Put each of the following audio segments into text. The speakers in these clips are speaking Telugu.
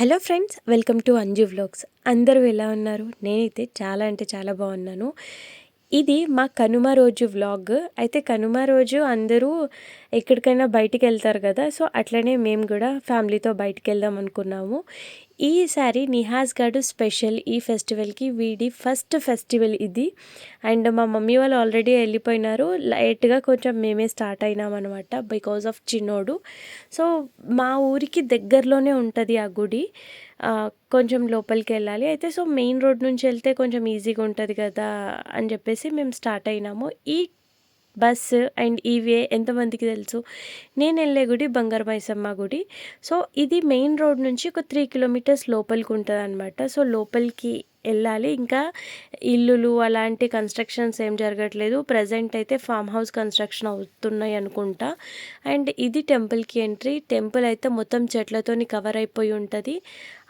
Hello friends welcome to Anju vlogs. అందరూ ఎలా ఉన్నారు? నేనైతే చాలా అంటే చాలా బాగున్నాను. ఇది మా కనుమ రోజు వ్లాగ్. అయితే కనుమ రోజు అందరూ ఎక్కడికైనా బయటికి వెళ్తారు కదా సో అట్లనే మేము కూడా ఫ్యామిలీతో బయటికి వెళ్దాం అనుకున్నాము ఈసారి నిహాజ్ గడు స్పెషల్ ఈ ఫెస్టివల్కి వీడి ఫస్ట్ ఫెస్టివల్ ఇది. అండ్ మా మమ్మీ వాళ్ళు ఆల్రెడీ వెళ్ళిపోయినారు. లైట్గా కొంచెం మేమే స్టార్ట్ అయినాం అనమాట బికాజ్ ఆఫ్ చిన్నోడు. సో మా ఊరికి దగ్గరలోనే ఉంటుంది ఆ గుడి. కొంచెం లోపలికి వెళ్ళాలి. అయితే సో మెయిన్ రోడ్ నుంచి వెళ్తే కొంచెం ఈజీగా ఉంటుంది కదా అని చెప్పేసి మేము స్టార్ట్ అయినాము. ఈ బస్సు అండ్ ఈవే ఎంతమందికి తెలుసు? నేను వెళ్ళే గుడి బంగారు మైసమ్మ గుడి. సో ఇది మెయిన్ రోడ్ నుంచి ఒక త్రీ కిలోమీటర్స్ లోపలికి ఉంటుంది అనమాట సో లోపలికి వెళ్ళాలి. ఇంకా ఇల్లులు అలాంటి కన్స్ట్రక్షన్స్ ఏం జరగట్లేదు. ప్రజెంట్ అయితే ఫామ్ హౌస్ కన్స్ట్రక్షన్ అవుతున్నాయి అనుకుంటా. అండ్ ఇది టెంపుల్కి ఎంట్రీ టెంపుల్ అయితే మొత్తం చెట్లతోని కవర్ అయిపోయి ఉంటుంది.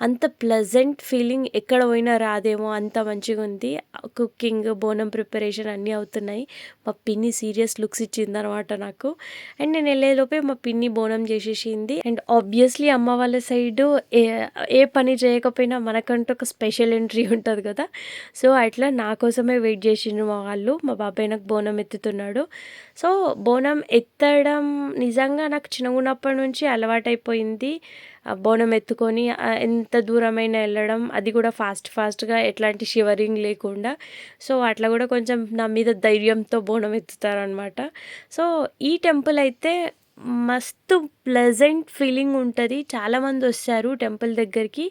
అంత ప్లెజెంట్ ఫీలింగ్ ఎక్కడ పోయినా రాదేమో అంత మంచిగా ఉంది. కుకింగ్ బోనం ప్రిపరేషన్ అన్నీ అవుతున్నాయి. మా పిన్ని సీరియస్ లుక్స్ ఇచ్చింది అనమాట నాకు. అండ్ నేను వెళ్ళేలోపే మా పిన్ని బోనం చేసేసింది. అండ్ ఆబ్వియస్లీ అమ్మ వాళ్ళ సైడ్ ఏ ఏ పని చేయకపోయినా మనకంటూ ఒక స్పెషల్ ఎంట్రీ ఉంటుంది కదా. సో అట్లా నా కోసమే వెయిట్ చేసిండ్రు మా వాళ్ళు. మా బాబాయ్ నాకు బోనం ఎత్తుతున్నాడు. సో బోనం ఎత్తడం నిజంగా నాకు చిన్నగున్నప్పటి నుంచి అలవాటైపోయింది. బోనం ఎత్తుకొని ఎంత దూరమైన వెళ్ళడం అది కూడా ఫాస్ట్ ఫాస్ట్గా ఎట్లాంటి షివరింగ్ లేకుండా. సో అట్లా కూడా కొంచెం నా మీద ధైర్యంతో బోనం ఎత్తుతారనమాట సో ఈ టెంపుల్ అయితే మస్తు ప్లెజెంట్ ఫీలింగ్ ఉంటుంది. చాలామంది వస్తారు టెంపుల్ దగ్గరికి.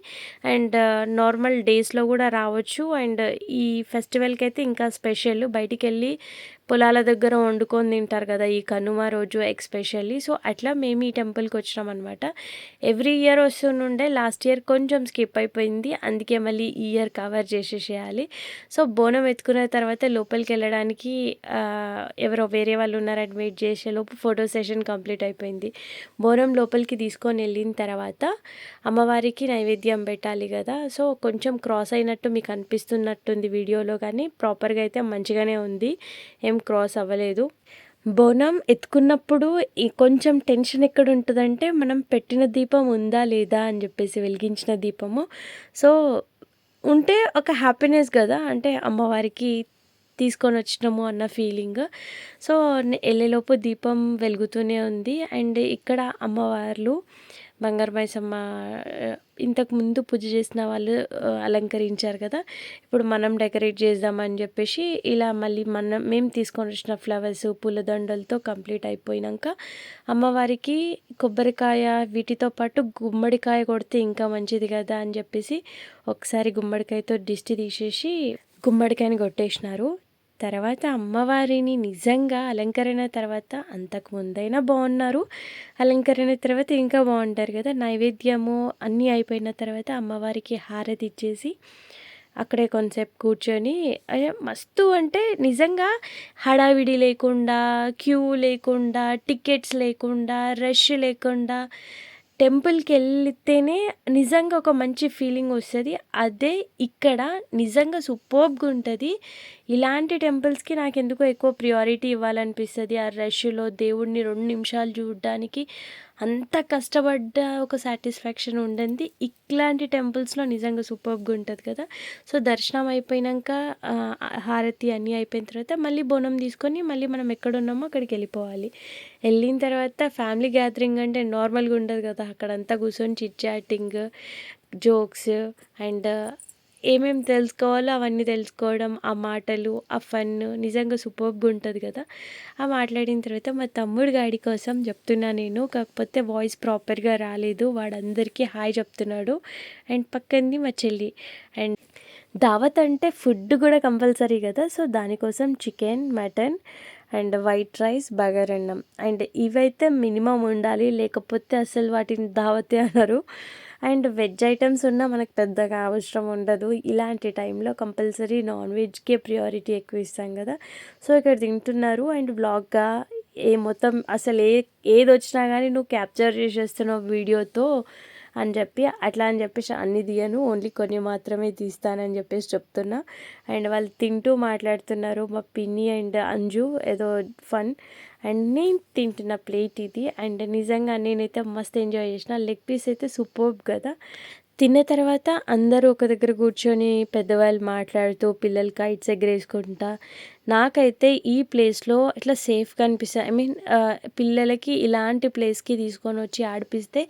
అండ్ uh, నార్మల్ డేస్లో కూడా రావచ్చు. అండ్ ఈ ఫెస్టివల్కి అయితే ఇంకా స్పెషల్ బయటికి వెళ్ళి పొలాల దగ్గర వండుకొని తింటారు కదా ఈ కనుమ రోజు ఎక్స్పెషల్లీ సో అట్లా మేము ఈ టెంపుల్కి వచ్చినాం అనమాట ఎవ్రీ ఇయర్ వస్తుండే లాస్ట్ ఇయర్ కొంచెం స్కిప్ అయిపోయింది. అందుకే మళ్ళీ ఈ ఇయర్ కవర్ చేసేసేయాలి. సో బోనం ఎత్తుకున్న తర్వాత లోపలికి వెళ్ళడానికి uh, ఎవరో వేరే వాళ్ళు ఉన్నారని వెయిట్ చేసే లోపు ఫోటో సెషన్ కంప్లీట్ అయిపోయింది. బోనం లోపలికి తీసుకొని వెళ్ళిన తర్వాత అమ్మవారికి నైవేద్యం పెట్టాలి కదా. సో కొంచెం క్రాస్ అయినట్టు మీకు అనిపిస్తున్నట్టుంది వీడియోలో కానీ ప్రాపర్గా అయితే మంచిగానే ఉంది. ఏం క్రాస్ అవ్వలేదు. బోనం ఎత్తుకున్నప్పుడు కొంచెం టెన్షన్ ఎక్కడ ఉంటుందంటే మనం పెట్టిన దీపం ఉందా లేదా అని చెప్పేసి వెలిగించిన దీపము. సో ఉంటే ఒక హ్యాపీనెస్ కదా. అంటే అమ్మవారికి తీసుకొని వచ్చినాము అన్న ఫీలింగ్. సో వెళ్ళేలోపు దీపం వెలుగుతూనే ఉంది. అండ్ ఇక్కడ అమ్మవార్లు బంగారు మైసమ్మ ఇంతకు ముందు పూజ చేసిన వాళ్ళు అలంకరించారు కదా. ఇప్పుడు మనం డెకరేట్ చేద్దామని చెప్పేసి ఇలా మళ్ళీ మనం మేము తీసుకొని వచ్చిన ఫ్లవర్స్ పూలదండలతో కంప్లీట్ అయిపోయినాక అమ్మవారికి కొబ్బరికాయ వీటితో పాటు గుమ్మడికాయ కొడితే ఇంకా మంచిది కదా అని చెప్పేసి ఒకసారి గుమ్మడికాయతో దిష్టి తీసేసి గుమ్మడికాయని కొట్టేసినారు. తర్వాత అమ్మవారిని నిజంగా అలంకరణ తర్వాత అంతకు ముందైనా బాగున్నారు. అలంకరణ తర్వాత ఇంకా బాగుంటారు కదా నైవేద్యము అన్నీ అయిపోయిన తర్వాత అమ్మవారికి హారతి ఇచ్చేసి అక్కడే కొంతసేపు కూర్చొని మస్తు అంటే నిజంగా హడావిడి లేకుండా క్యూ లేకుండా టికెట్స్ లేకుండా రష్ లేకుండా టెంపుల్కి వెళ్తేనే నిజంగా ఒక మంచి ఫీలింగ్ వస్తుంది. అదే ఇక్కడ నిజంగా సూపర్బ్గా ఉంటుంది. ఇలాంటి టెంపుల్స్కి నాకు ఎందుకో ఎక్కువ ప్రియారిటీ ఇవ్వాలనిపిస్తుంది. ఆ రష్లో దేవుడిని రెండు నిమిషాలు చూడడానికి అంత కష్టపడ్డ ఒక సాటిస్ఫాక్షన్ ఉండింది. ఇట్లాంటి టెంపుల్స్లో నిజంగా సూపర్బ్గా ఉంటుంది కదా. సో దర్శనం అయిపోయినాక హారతి అన్నీ అయిపోయిన తర్వాత మళ్ళీ బోనం తీసుకొని మళ్ళీ మనం ఎక్కడున్నామో అక్కడికి వెళ్ళిపోవాలి వెళ్ళిన తర్వాత ఫ్యామిలీ గ్యాదరింగ్ అంటే నార్మల్గా ఉండదు కదా. అక్కడంతా కూర్చొని చిట్ చాటింగ్ జోక్స్ అండ్ ఏమేమి తెలుసుకోవాలో అవన్నీ తెలుసుకోవడం ఆ మాటలు ఆ ఫన్ నిజంగా సూపర్గా ఉంటుంది కదా. ఆ మాట్లాడిన తర్వాత మా తమ్ముడు గాడి కోసం చెప్తున్నా నేను. కాకపోతే వాయిస్ ప్రాపర్గా రాలేదు. వాడందరికీ హాయ్ చెప్తున్నాడు. అండ్ పక్కనది మా చెల్లి. అండ్ దావత్ అంటే ఫుడ్ కూడా కంపల్సరీ కదా. సో దానికోసం chicken mutton and white rice బగారన్నం and ఇవైతే మినిమం ఉండాలి లేకపోతే అసలు వాటిని దావతే అన్నారు అండ్ వెజ్ ఐటమ్స్ ఉన్నా మనకు పెద్దగా అవసరం ఉండదు. ఇలాంటి టైంలో కంపల్సరీ నాన్ వెజ్కే ప్రియారిటీ ఎక్కువ ఇస్తాం కదా. సో ఇక్కడ తింటున్నారు. అండ్ బ్లాగ్గా ఏ మొత్తం అసలు ఏ ఏది వచ్చినా కానీ నువ్వు క్యాప్చర్ చేసేస్తున్నావు వీడియోతో. అని చెప్పి అట్లా అని చెప్పేసి అన్ని తీయను. ఓన్లీ కొన్ని మాత్రమే తీస్తానని చెప్పేసి చెప్తున్నా. అండ్ వాళ్ళు తింటూ మాట్లాడుతున్నారు. మా పిన్ని అండ్ అంజు ఏదో ఫన్. అండ్ నేను తింటున్న ప్లేట్ ఇది. అండ్ నిజంగా నేనైతే మస్తు ఎంజాయ్ చేసిన. లెగ్ పీస్ అయితే సూపర్బ్ కదా. తిన్న తర్వాత అందరూ ఒక దగ్గర కూర్చొని పెద్దవాళ్ళు మాట్లాడుతూ పిల్లలు కైట్స్ ఎగరేసుకుంటా నాకైతే ఈ ప్లేస్లో ఇట్లా సేఫ్గా అనిపిస్తుంది. ఐ మీన్ పిల్లలకి ఇలాంటి ప్లేస్కి తీసుకొని వచ్చి ఆడిపిస్తే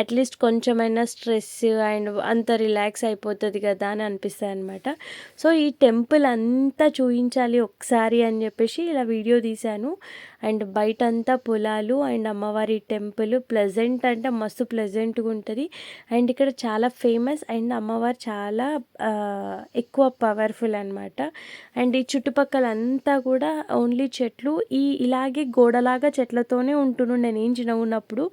అట్లీస్ట్ కొంచెమైనా స్ట్రెస్ అండ్ అంత రిలాక్స్ అయిపోతుంది కదా అని అనిపిస్తుంది అనమాట సో ఈ టెంపుల్ అంతా చూపించాలి ఒకసారి అని చెప్పేసి ఇలా వీడియో తీశాను. అండ్ బయట అంతా పొలాలు అండ్ అమ్మవారి టెంపుల్ ప్లెజెంట్ అంటే మస్తు ప్లెజెంట్గా ఉంటుంది. అండ్ ఇక్కడ చాలా ఫేమస్ అండ్ అమ్మవారు చాలా ఎక్కువ పవర్ఫుల్ అనమాట అండ్ ఈ చుట్టుపక్కల అంతా కూడా ఓన్లీ చెట్లు. ఈ ఇలాగే గోడలాగా చెట్లతోనే ఉంటున్నాను. నేను చిన్న ఉన్నప్పుడు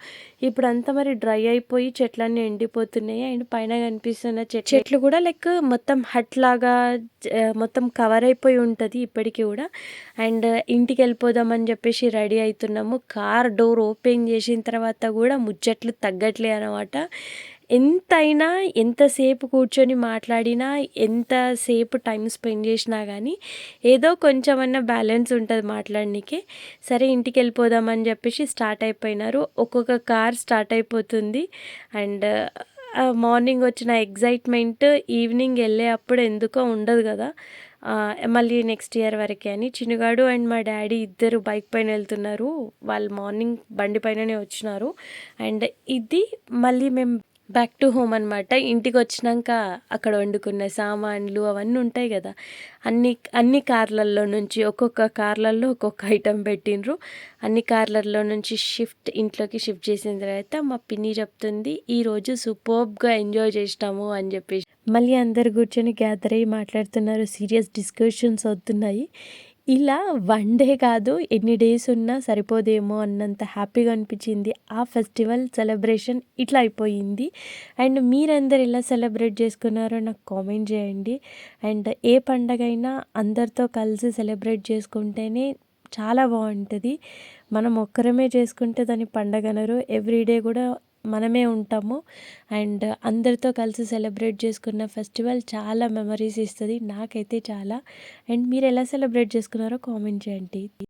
ఇప్పుడు అంతా మరి డ్రై అయిపోయి చెట్లన్నీ ఎండిపోతున్నాయి. అండ్ పైన కనిపిస్తున్న చెట్లు కూడా లైక్ మొత్తం హట్ లాగా మొత్తం కవర్ అయిపోయి ఉంటుంది ఇప్పటికీ కూడా. అండ్ ఇంటికి వెళ్ళిపోదామని చెప్పేసి రెడీ అవుతున్నాము. కార్ డోర్ ఓపెన్ చేసిన తర్వాత కూడా ముచ్చట్లు తగ్గట్లే అనమాట ఎంతైనా ఎంతసేపు కూర్చొని మాట్లాడినా ఎంతసేపు టైం స్పెండ్ చేసినా కానీ ఏదో కొంచెమన్నా బ్యాలెన్స్ ఉంటుంది మాట్లాడడానికి సరే ఇంటికి వెళ్ళిపోదామని చెప్పేసి స్టార్ట్ అయిపోయినారు. ఒక్కొక్క కార్ స్టార్ట్ అయిపోతుంది. అండ్ మార్నింగ్ వచ్చిన ఎగ్జైట్మెంట్ ఈవినింగ్ వెళ్ళే అప్పుడు ఎందుకో ఉండదు కదా. మళ్ళీ నెక్స్ట్ ఇయర్ వరకే అని. చిన్నగాడు అండ్ మా డాడీ ఇద్దరు బైక్ పైన వెళ్తున్నారు. వాళ్ళు మార్నింగ్ బండి పైననే వచ్చినారు. అండ్ ఇది మళ్ళీ మేము బ్యాక్ టు హోమ్ అనమాట ఇంటికి వచ్చినాక అక్కడ వండుకున్న సామాన్లు అవన్నీ ఉంటాయి కదా అన్ని అన్ని కార్లల్లో నుంచి ఒక్కొక్క కార్లల్లో ఒక్కొక్క ఐటెం పెట్టిండ్రు. అన్ని కార్లల్లో నుంచి షిఫ్ట్ ఇంట్లోకి షిఫ్ట్ చేసిన తర్వాత మా పిన్ని చెప్తుంది ఈరోజు సూపర్బ్గా ఎంజాయ్ చేసినాము అని చెప్పేసి. మళ్ళీ అందరు కూర్చొని గ్యాదర్ అయ్యి మాట్లాడుతున్నారు. సీరియస్ డిస్కషన్స్ అవుతున్నాయి. ఇలా వన్ డే కాదు ఎన్ని డేస్ ఉన్నా సరిపోదేమో అన్నంత హ్యాపీగా అనిపించింది. ఆ ఫెస్టివల్ సెలబ్రేషన్ ఇట్లా అయిపోయింది. అండ్ మీరందరు ఎలా సెలబ్రేట్ చేసుకున్నారో నాకు కామెంట్ చేయండి. అండ్ ఏ పండగ అయినా అందరితో కలిసి సెలబ్రేట్ చేసుకుంటేనే చాలా బాగుంటుంది. మనం ఒక్కరమే చేసుకుంటే దాని పండగ అనరు ఎవ్రీడే కూడా మనమే ఉంటాము. అండ్ అందరితో కలిసి సెలబ్రేట్ చేసుకున్న ఫెస్టివల్ చాలా మెమరీస్ ఇస్తుంది. నాకైతే చాలా. అండ్ మీరు ఎలా సెలబ్రేట్ చేసుకున్నారో కామెంట్ చేయండి.